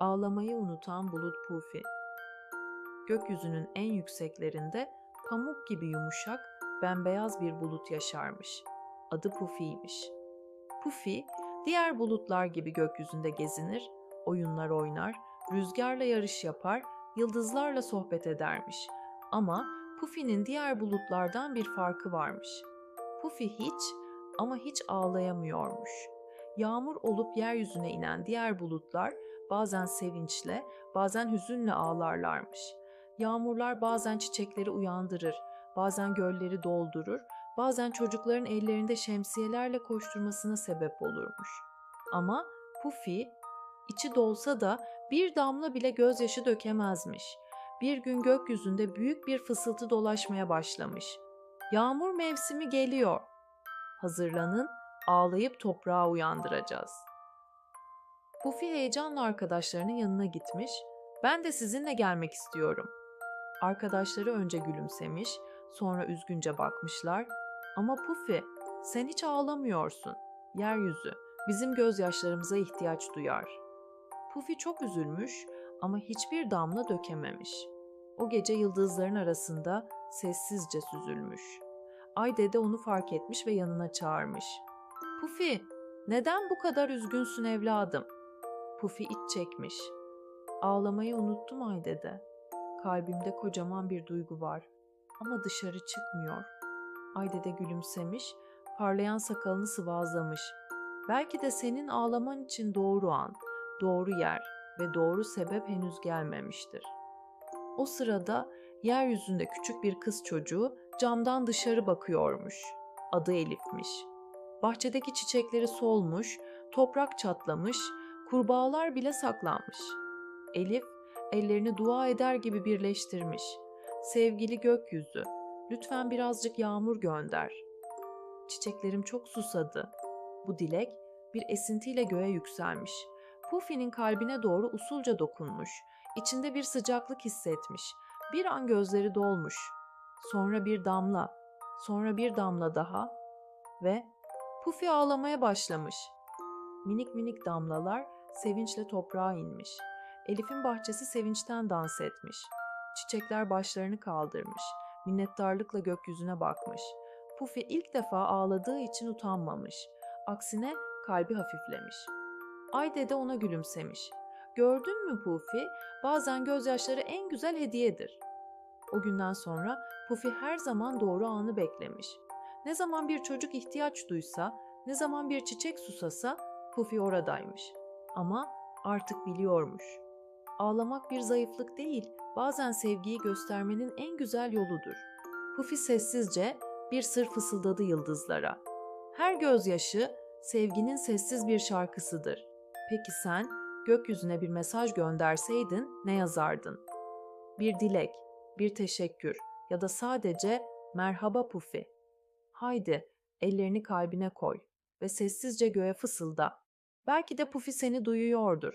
Ağlamayı unutan bulut Pufi. Gökyüzünün en yükseklerinde pamuk gibi yumuşak, bembeyaz bir bulut yaşarmış. Adı Pufi'ymiş. Pufi, diğer bulutlar gibi gökyüzünde gezinir, oyunlar oynar, rüzgarla yarış yapar, yıldızlarla sohbet edermiş. Ama Pufi'nin diğer bulutlardan bir farkı varmış. Pufi hiç ama hiç ağlayamıyormuş. Yağmur olup yeryüzüne inen diğer bulutlar bazen sevinçle, bazen hüzünle ağlarlarmış. Yağmurlar bazen çiçekleri uyandırır, bazen gölleri doldurur, bazen çocukların ellerinde şemsiyelerle koşturmasına sebep olurmuş. Ama Pufi içi dolsa da bir damla bile gözyaşı dökemezmiş. Bir gün gökyüzünde büyük bir fısıltı dolaşmaya başlamış. Yağmur mevsimi geliyor. Hazırlanın, ağlayıp toprağı uyandıracağız. Pufi heyecanla arkadaşlarının yanına gitmiş. Ben de sizinle gelmek istiyorum. Arkadaşları önce gülümsemiş, sonra üzgünce bakmışlar. Ama Pufi, sen hiç ağlamıyorsun. Yeryüzü, bizim gözyaşlarımıza ihtiyaç duyar. Pufi çok üzülmüş ama hiçbir damla dökememiş. O gece yıldızların arasında sessizce süzülmüş. Ay dede onu fark etmiş ve yanına çağırmış. Pufi, neden bu kadar üzgünsün evladım? Pufi iç çekmiş. Ağlamayı unuttum ay dede. Kalbimde kocaman bir duygu var ama dışarı çıkmıyor. Ay dede gülümsemiş, parlayan sakalını sıvazlamış. Belki de senin ağlaman için doğru an, doğru yer ve doğru sebep henüz gelmemiştir. O sırada yeryüzünde küçük bir kız çocuğu camdan dışarı bakıyormuş. Adı Elif'miş. Bahçedeki çiçekleri solmuş, toprak çatlamış, kurbağalar bile saklanmış. Elif ellerini dua eder gibi birleştirmiş. Sevgili gökyüzü, lütfen birazcık yağmur gönder. Çiçeklerim çok susadı. Bu dilek bir esintiyle göğe yükselmiş. Pufi'nin kalbine doğru usulca dokunmuş. İçinde bir sıcaklık hissetmiş. Bir an gözleri dolmuş. Sonra bir damla, sonra bir damla daha ve Pufi ağlamaya başlamış. Minik minik damlalar sevinçle toprağa inmiş. Elif'in bahçesi sevinçten dans etmiş. Çiçekler başlarını kaldırmış. Minnettarlıkla gökyüzüne bakmış. Pufi ilk defa ağladığı için utanmamış. Aksine kalbi hafiflemiş. Ay dede ona gülümsemiş. Gördün mü Pufi? Bazen gözyaşları en güzel hediyedir. O günden sonra Pufi her zaman doğru anı beklemiş. Ne zaman bir çocuk ihtiyaç duysa, ne zaman bir çiçek susasa Pufi oradaymış. Ama artık biliyormuş. Ağlamak bir zayıflık değil, bazen sevgiyi göstermenin en güzel yoludur. Pufi sessizce bir sır fısıldadı yıldızlara. Her gözyaşı sevginin sessiz bir şarkısıdır. Peki sen gökyüzüne bir mesaj gönderseydin ne yazardın? Bir dilek, bir teşekkür ya da sadece merhaba Pufi. Haydi ellerini kalbine koy ve sessizce göğe fısılda. Belki de Pufi seni duyuyordur